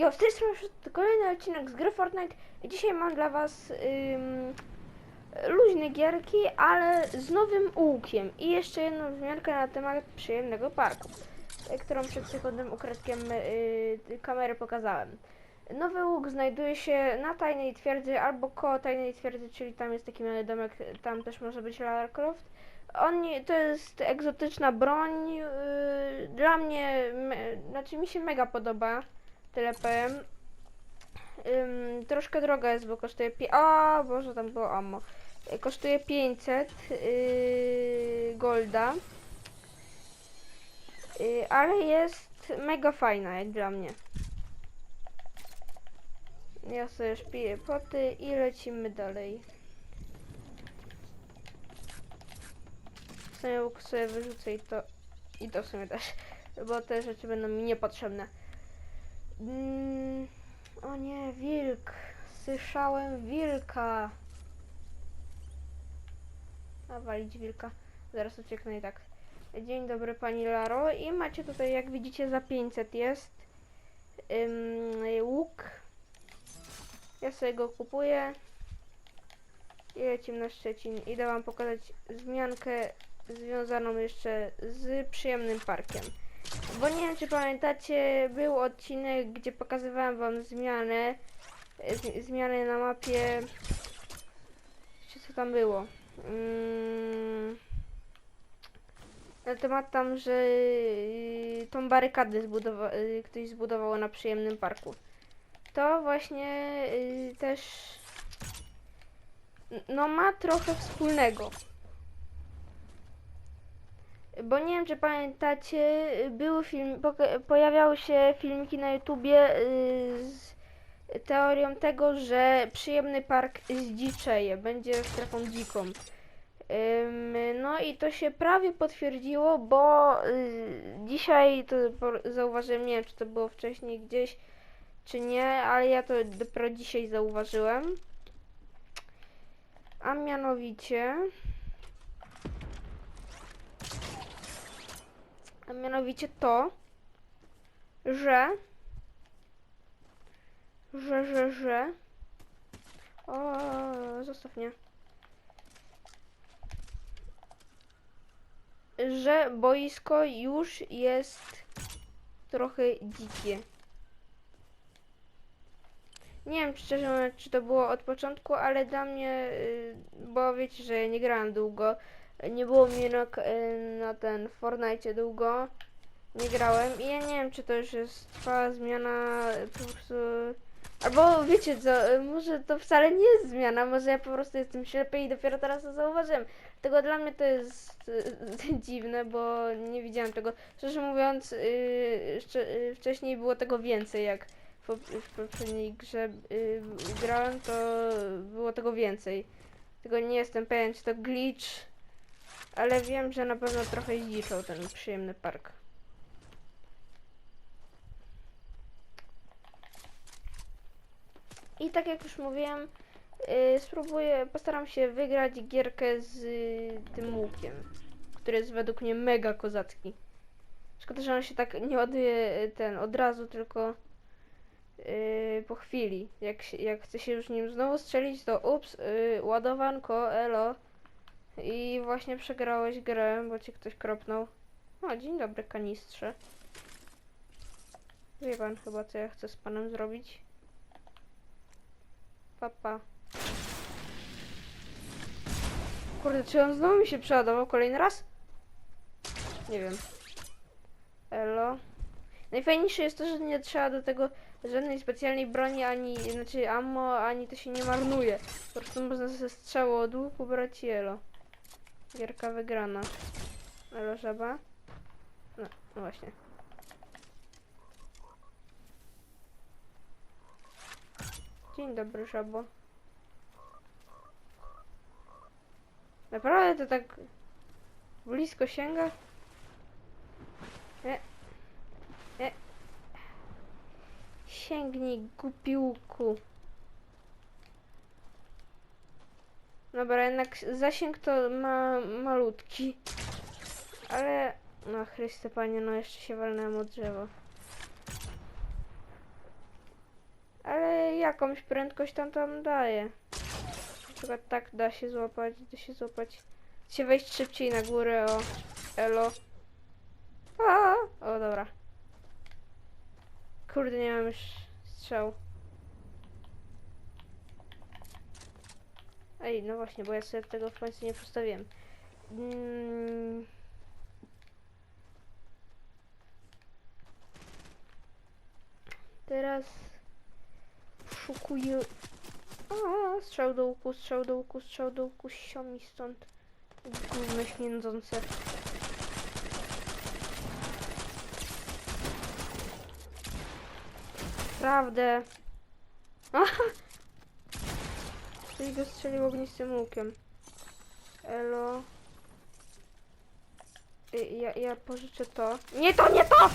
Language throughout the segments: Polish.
Jo, z tej strony kolejny odcinek z gry Fortnite. Dzisiaj mam dla was ym, luźne gierki, ale z nowym łukiem. I jeszcze jedną wzmiankę na temat przyjemnego parku, y, którą przed sekundnym ukradkiem y, kamery pokazałem. Nowy łuk znajduje się na tajnej twierdzy albo koło tajnej twierdzy, czyli tam jest taki mały domek, tam też może być Lara Croft. On, to jest egzotyczna broń. Yy, dla mnie, me, znaczy mi się mega podoba. Tyle powiem. Ym, troszkę droga jest, bo kosztuje. Pi- o, Boże, tam było ammo. Kosztuje 500 yy, golda. Yy, ale jest mega fajna, jak dla mnie. Ja sobie szpiję poty i lecimy dalej. W sumie sobie wyrzucę i to, i to w sumie też, bo te rzeczy będą mi niepotrzebne. Mm, o nie, wilk. Słyszałem wilka. A walić wilka. Zaraz ucieknę i tak. Dzień dobry pani Laro. I macie tutaj, jak widzicie, za 500 jest ym, łuk. Ja sobie go kupuję. I lecimy na Szczecin. Idę wam pokazać zmiankę związaną jeszcze z przyjemnym parkiem. Bo nie wiem, czy pamiętacie, był odcinek, gdzie pokazywałem wam zmianę, e, z, na mapie, czy co tam było, mm, na temat tam, że y, tą barykadę zbudowa- y, ktoś zbudował na przyjemnym parku. To właśnie też, no ma trochę wspólnego. Bo nie wiem, czy pamiętacie, były film, pojawiały się filmiki na YouTubie y, z teorią tego, że przyjemny park zdziczeje, będzie strefą dziką. No i to się prawie potwierdziło, bo y, dzisiaj to zauważyłem, nie wiem, czy to było wcześniej gdzieś, czy nie, ale ja to dopiero dzisiaj zauważyłem. A mianowicie... A mianowicie to, że, że, że, że, o, zostaw mnie, że boisko już jest trochę dzikie. Nie wiem szczerze czy to było od początku, ale dla mnie, y, bo wiecie, że nie grałem długo, nie było mnie na, y, na ten Fortnite długo. Nie grałem i ja nie wiem, czy to już jest trwała zmiana y, po prostu. Albo wiecie co, y, może to wcale nie jest zmiana, może ja po prostu jestem ślepy i dopiero teraz to zauważyłem. Tego dla mnie to jest y, dziwne, bo nie widziałem tego. Szczerze mówiąc, y, y, wcześniej było tego więcej, jak w, w poprzedniej grze y, grałem, to było tego więcej. Tylko nie jestem pewien, czy to glitch, ale wiem, że na pewno trochę zdziczał ten przyjemny park. I tak jak już mówiłem, yy, spróbuję, postaram się wygrać gierkę z y, tym łukiem, który jest według mnie mega kozacki. Szkoda, że on się tak nie ładuje y, ten od razu, tylko yy, po chwili. Jak, jak chce się już nim znowu strzelić, to ups, yy, ładowanko, elo. I właśnie przegrałeś grę, bo ci ktoś kropnął. O, dzień dobry, kanistrze. Wie pan chyba, co ja chcę z panem zrobić. Papa. Kurde, czy on znowu mi się przeładował kolejny raz? Nie wiem. Elo. Najfajniejsze jest to, że nie trzeba do tego żadnej specjalnej broni, ani, znaczy ammo, ani to się nie marnuje. Po prostu można ze strzało od łuku brać i elo. Gierka wygrana. Elo żaba. No, no właśnie. Dzień dobry, żabo. Naprawdę to tak blisko sięga? Nie. Nie. Sięgnij, gupiłku. Dobra, jednak zasięg to ma malutki. Ale... No Chryste Panie, no jeszcze się walnąłem od drzewa. jakąś prędkość tam tam daje. Na przykład tak da się złapać, da się złapać. Da się wejść szybciej na górę, o. Elo. A, o, dobra. Kurde, nie mam już strzał. Ej, no właśnie, bo ja sobie tego w końcu nie postawiłem. Mm. Teraz szukuję. A, strzał do łuku, strzał do łuku, strzał do łuku, siomi stąd. Gówno śmierdzące. Prawdę. Aha! Ktoś go strzelił ognistym łukiem. Elo. Y, Ja, ja pożyczę to. Nie to, nie to!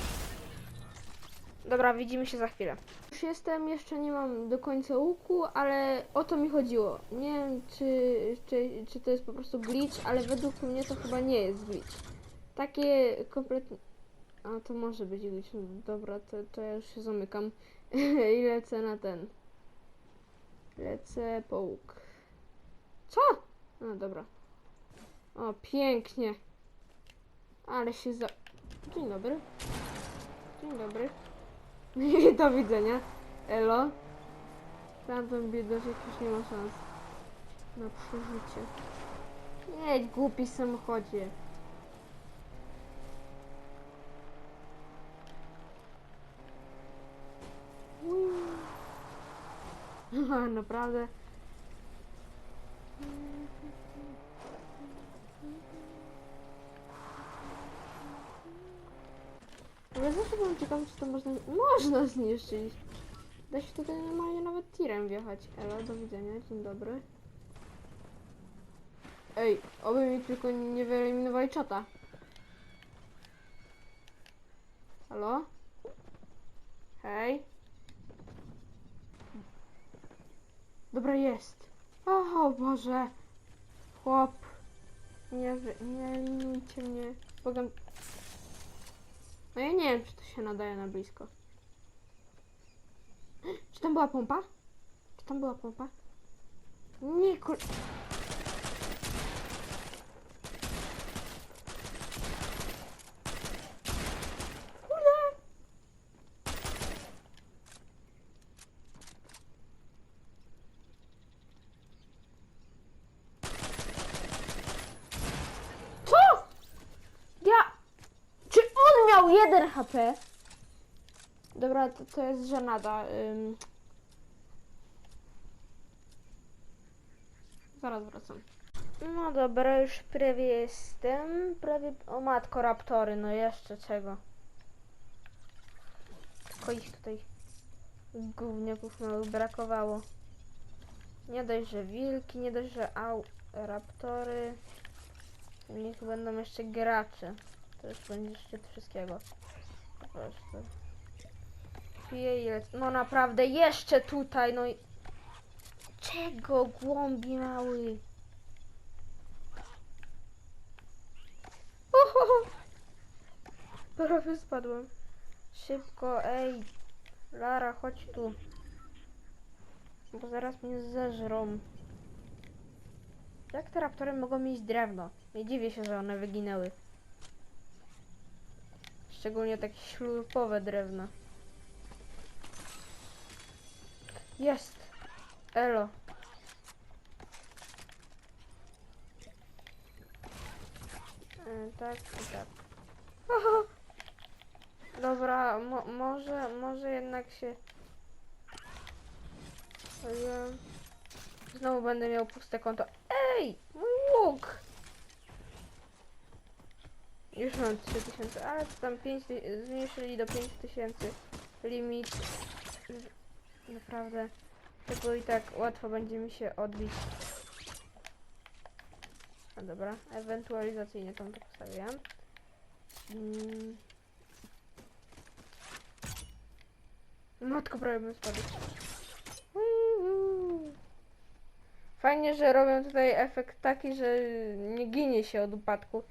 Dobra, widzimy się za chwilę. Już jestem, jeszcze nie mam do końca łuku, ale o to mi chodziło. Nie wiem, czy, czy, czy to jest po prostu glitch, ale według mnie to chyba nie jest glitch. Takie kompletnie... A, to może być glitch. No Dobra, to, to ja już się zamykam. I lecę na ten. Lecę po łuk. Co? No dobra. O, pięknie. Ale się za... Dzień dobry. Dzień dobry. Do widzenia. Elo. Tamten biedoczek już nie ma szans na przeżycie. Nie, głupi samochodzie. Naprawdę. Ale zawsze byłem ciekawy, czy to można... Można zniszczyć. Da się tutaj normalnie nawet tirem wjechać. Elo, do widzenia, dzień dobry. Ej, oby mi tylko nie wyeliminowali czata. Halo? Hej? Dobra, jest. O, Boże. Chłop. Nie, nie eliminujcie mnie. Bogam... No ja nie wiem, czy to się nadaje na blisko. Czy tam była pompa? Czy tam była pompa? Nie, kur... Kurde! Co? Ja... Czy on miał 1 HP? Dobra, to, to jest żenada. Ym... Zaraz wracam. No dobra, już prawie jestem. Prawie... O matko, raptory, no jeszcze czego. Tylko ich tutaj gówniaków małych brakowało. Nie dość, że wilki, nie dość, że au, raptory. Niech będą jeszcze gracze. To już będzie szczyt wszystkiego. Piję ile... No naprawdę, jeszcze tutaj, no i... Czego, głąbi mały? Ohoho! Prawie spadłem. Szybko, ej. Lara, chodź tu. Bo zaraz mnie zeżrą. Jak te raptory mogą mieć drewno? Nie dziwię się, że one wyginęły. Szczególnie takie ślupowe drewno. Jest! Elo. E, tak tak. Aha. Dobra, mo może, może jednak się... Znowu będę miał puste konto. Ej! Łuk! Już mam 3000, ale tam 5 ty- zmniejszyli do 5000 limit. Naprawdę. Tego i tak łatwo będzie mi się odbić. A dobra, ewentualizacyjnie tam to postawiam. Mm. Matko, prawie bym spadł. Fajnie, że robią tutaj efekt taki, że nie ginie się od upadku.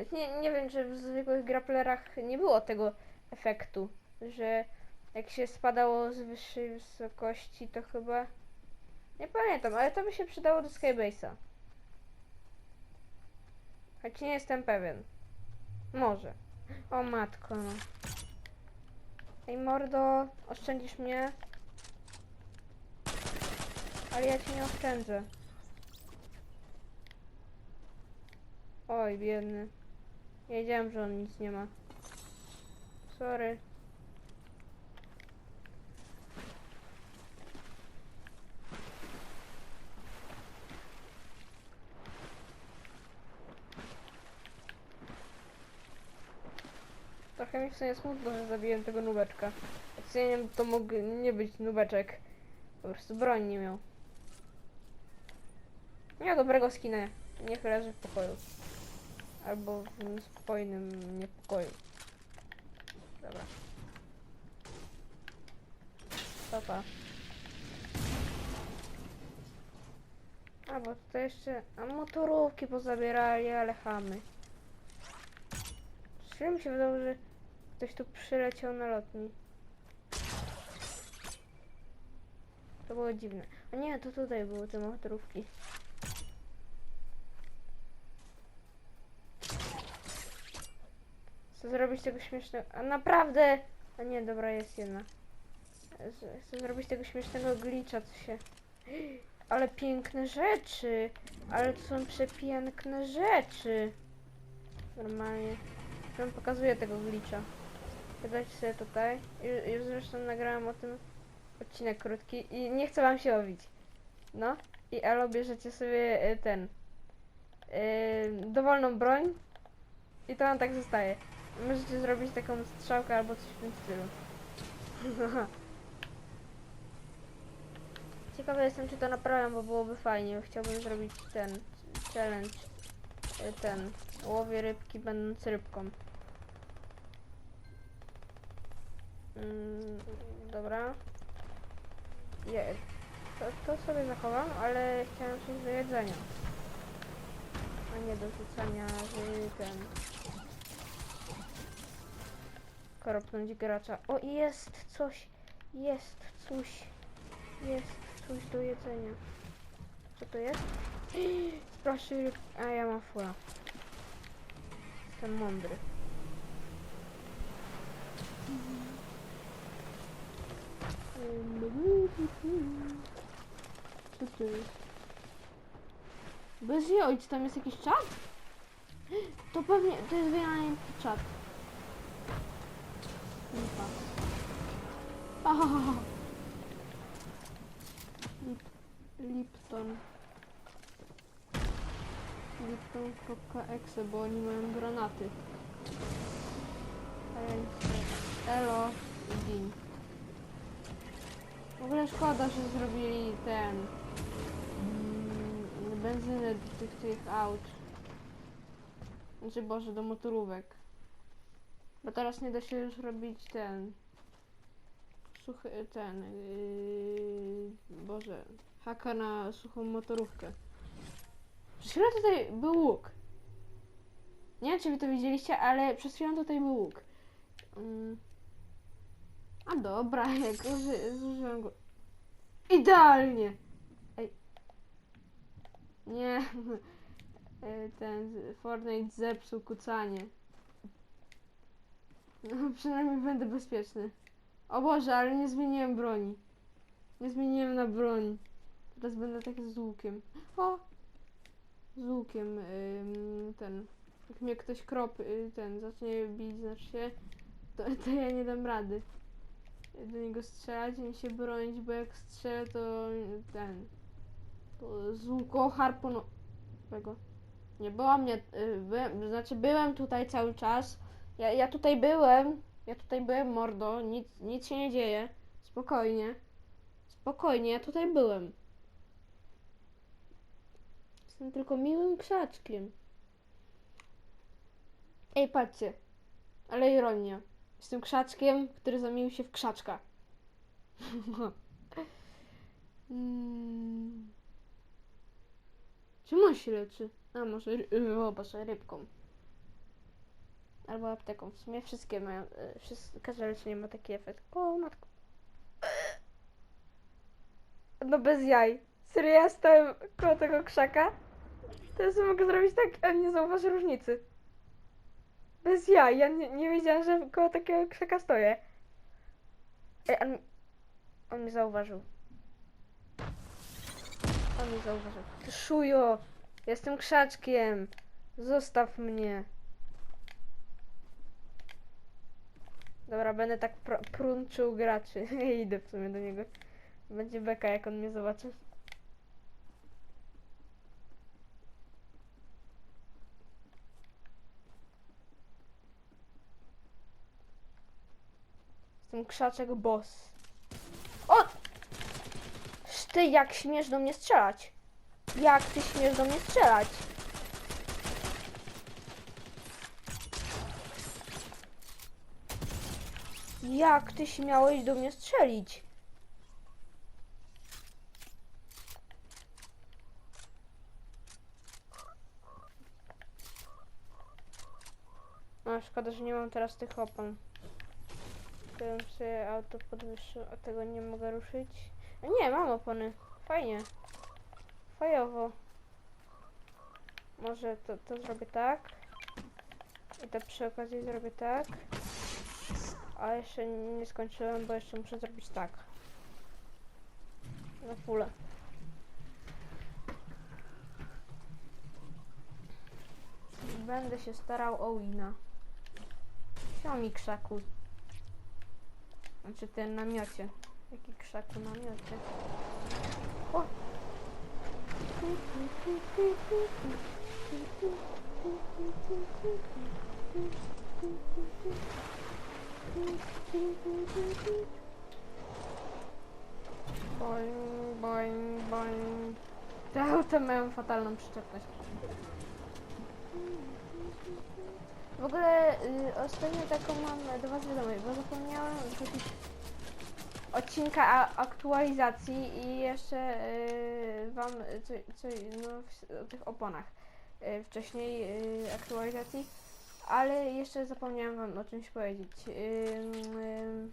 Choć Nie, nie wiem, czy w zwykłych grapplerach nie było tego efektu, że Jak się spadało z wyższej wysokości, to chyba... Nie pamiętam, ale to by się przydało do Skybase'a. Choć nie jestem pewien. Może. O matko, no. Ej mordo, oszczędzisz mnie? Ale ja cię nie oszczędzę. Oj, biedny. Nie wiedziałem, że on nic nie ma. Sorry. Trochę mi w sumie smutno, że zabiłem tego nubeczka. Oceniem to mógł nie być nubeczek. Po prostu broń nie miał. Miał dobrego skina. Niech leży w pokoju. Albo w spokojnym niepokoju. Dobra. Papa. A bo tutaj jeszcze. A motorówki pozabierali, ale chamy. Czy mi się wydało, że ktoś tu przyleciał na lotni? To było dziwne. A nie, to tutaj były te motorówki. Zrobić tego śmiesznego. A naprawdę! A nie, dobra, jest jedna. Chcę zrobić tego śmiesznego glitcha, co się. Ale piękne rzeczy! Ale to są przepiękne rzeczy! Normalnie. Wam pokazuję tego glitcha. Wydajcie sobie tutaj. Ju- Już zresztą nagrałam o tym odcinek krótki i nie chcę wam się owić. No. I elo bierzecie sobie y, ten. y, dowolną broń. I to wam tak zostaje. Możecie zrobić taką strzałkę albo coś w tym stylu. Ciekawy jestem, czy to naprawiam, bo byłoby fajnie. Chciałbym zrobić ten challenge. y, Ten. Łowię rybki będąc rybką. Mm, dobra. Je, to, to sobie zachowam, ale chciałem coś do jedzenia. A nie do rzucania w ten... Koropnąć gracza. O, jest coś! Jest coś! Jest coś do jedzenia. Co to jest? Proszę, a ja mam fula. Jestem mądry. Co to jest? Bez joj, czy tam jest jakiś czat? To pewnie, to jest wynajęty czat. Lipa. Ahahaha. Lip, Lipton. Lipton kropka exe, bo oni mają granaty. Elo i Din. W ogóle szkoda, że zrobili ten mm, benzynę do tych, tych aut. Znaczy Boże, do motorówek. Bo teraz nie da się już robić ten suchy, ten yy, Boże, haka na suchą motorówkę. Przez chwilę tutaj był łuk. Nie wiem, czy wy to widzieliście, ale przez chwilę tutaj był łuk. Mm. A dobra, jak uży, zużyłem go. Idealnie! Ej. Nie. E, Ten Fortnite zepsuł kucanie. No, przynajmniej będę bezpieczny. O Boże, ale nie zmieniłem broni. Nie zmieniłem na broń. Teraz będę tak z łukiem. O! Z łukiem ym, ten. Jak mnie ktoś krop, y, ten zacznie bić, znaczy się, to, to ja nie dam rady do niego strzelać, nie się bronić, bo jak strzelę to ten to z łuku harpunowego. Nie było mnie, y, byłem, znaczy byłem tutaj cały czas. Ja, ja tutaj byłem, ja tutaj byłem mordo, nic, nic się nie dzieje. Spokojnie. Spokojnie, ja tutaj byłem. Jestem tylko miłym krzaczkiem. Ej, patrzcie. Ale ironia. Jestem krzaczkiem, który zamienił się w krzaczka. Mm. Czym on się leczy? A może, o Boże, rybką. Albo apteką. W sumie wszystkie mają, y, wszystkie, każde leczenie ma taki efekt. O matko. No bez jaj. Serio, ja stałem koło tego krzaka. Teraz mogę zrobić tak, a nie zauważy różnicy. Bez jaj, ja nie, nie wiedziałam, że koło takiego krzaka stoję. Ej, on, on mnie zauważył. On mnie zauważył. Szujo! Jestem krzaczkiem! Zostaw mnie! Dobra, będę tak pr prunczył graczy. Idę w sumie do niego. Będzie beka, jak on mnie zobaczy. Jestem krzaczek boss. O! Ty, jak śmiesz do mnie strzelać? Jak ty śmiesz do mnie strzelać? Jak ty śmiałeś do mnie strzelić? No, szkoda, że nie mam teraz tych opon. Gdybym sobie auto podwyższył, a tego nie mogę ruszyć. A nie, mam opony. Fajnie. Fajowo. Może to, to zrobię tak. I to przy okazji zrobię tak. A jeszcze nie skończyłem, bo jeszcze muszę zrobić tak. Na pulę. Będę się starał o wina. Siomi krzaku. Znaczy ten namiocie. Jaki krzaku namiocie. O! Boing, boing, boing. Te auta mają fatalną przyczepność. W ogóle y, ostatnio taką mam do was wiadomość, bo zapomniałam wrzucić odcinka a, aktualizacji i jeszcze y, wam co, co, no, o tych oponach y, wcześniej y, aktualizacji, ale jeszcze zapomniałam wam o czymś powiedzieć. Ym, ym,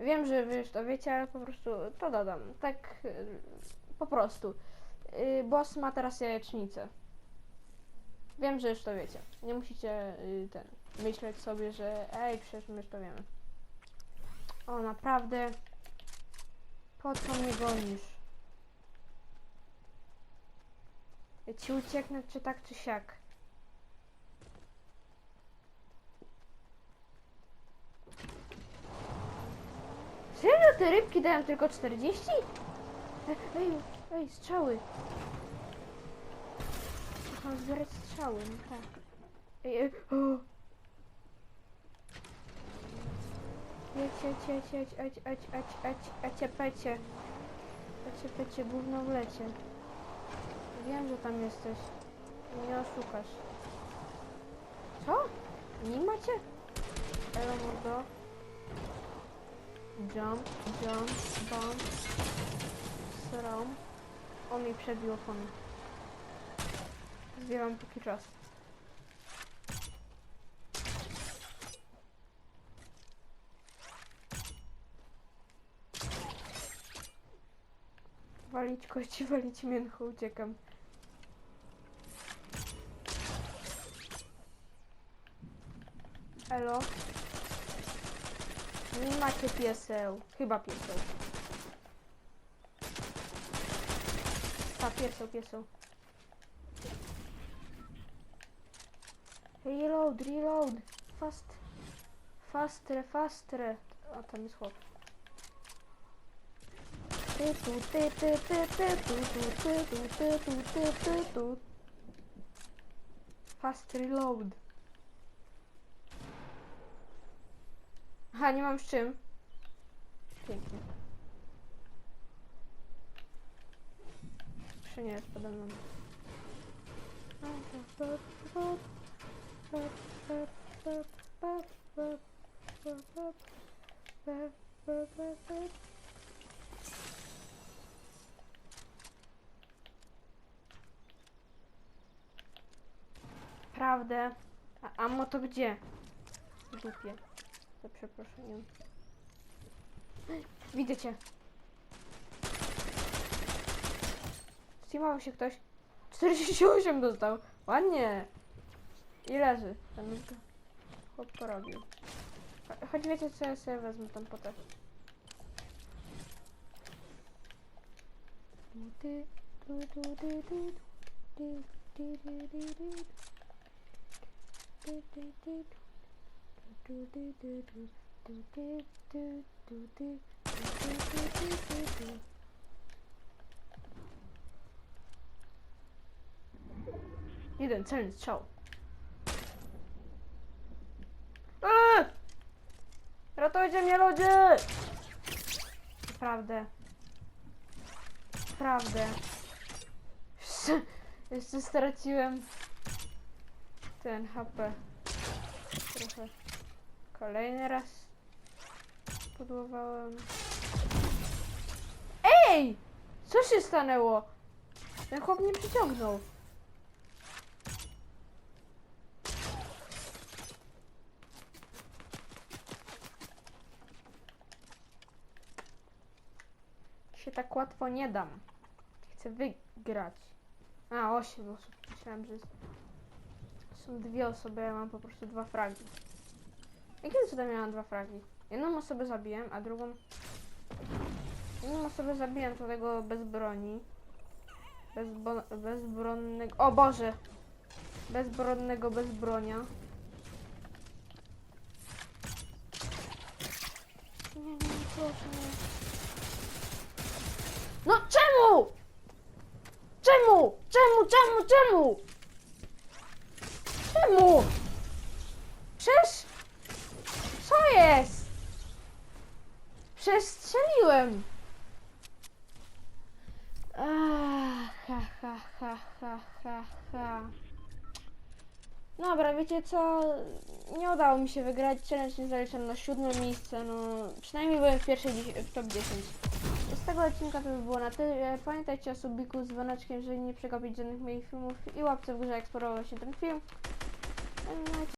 wiem, że wy już to wiecie, ale po prostu to dodam. Tak y, po prostu. Y, boss ma teraz jajecznicę. Wiem, że już to wiecie. Nie musicie y, ten myśleć sobie, że ej, przecież my już to wiemy. O, naprawdę. Po co mnie gonisz? Ja ci ucieknę, czy tak, czy siak. Serio, te rybki dają tylko 40? Ej, ej, ej strzały. Mam zbierać strzały, no tak. Ej, ej, o! Jedź, jedź, jedź, jedź, jedź, jedź, jedź, jedź, ecie, pecie. Ecie, pecie, gówno w. Wiem, że tam jesteś. Nie oszukasz. Co? Nie macie? Elo, mordo. Jump, jump, bump. Srom. On mi przebił opony. Zbieram póki czas. Walić kości, walić mięcho, uciekam. Elo? Nie macie pieseł. Chyba pieseł. A, pieseł, pieseł. Reload, reload. Fast. Fastre, fastre. A tam jest chłop. Ty tu, ty, ty, ty, ty, tu, tu, ty, tu, ty, tu, ty, tu. Fast reload. Aha, nie mam z czym. Pięknie. Jeszcze nie jest pode mną. Prawdę. A ammo to gdzie? w dupie. Za przeproszeniem. Widzę cię. Steamował się ktoś. 48 dostał. Ładnie. I leży. Ten chłop porobił. Cho- Choć wiecie co, ja sobie wezmę tam potem. Jeden celny strzał. Eee! Ratujcie mnie ludzie! Naprawdę. Naprawdę. Jeszcze, jeszcze straciłem ten HP. Trochę. Kolejny raz podłowałem. Ej! Co się stanęło? Ten chłop mnie przyciągnął. się tak łatwo nie dam. Chcę wygrać. A, 8 osób. Myślałem, że są dwie osoby, ja mam po prostu dwa fragi. Jakim cudem miałam dwa fragi? Jedną osobę zabiłem, a drugą... Jedną osobę zabiłem, to tego bez broni. Bezbo... Bezbronnego... O Boże! Bezbronnego bez bronia. Nie, nie, nie, proszę nie. No czemu? Czemu? Czemu? Czemu? Czemu? Czemu? Przecież... Jest? Przestrzeliłem. Ach, ha, ha, ha, ha, ha, ha. Dobra, wiecie co? Nie udało mi się wygrać. Challenge nie zaliczam na siódme miejsce. No, przynajmniej byłem w pierwszej w top 10. Z tego odcinka to by było na tyle. Pamiętajcie o subiku z dzwoneczkiem, żeby nie przegapić żadnych moich filmów i łapce w górze, jak się ten film. No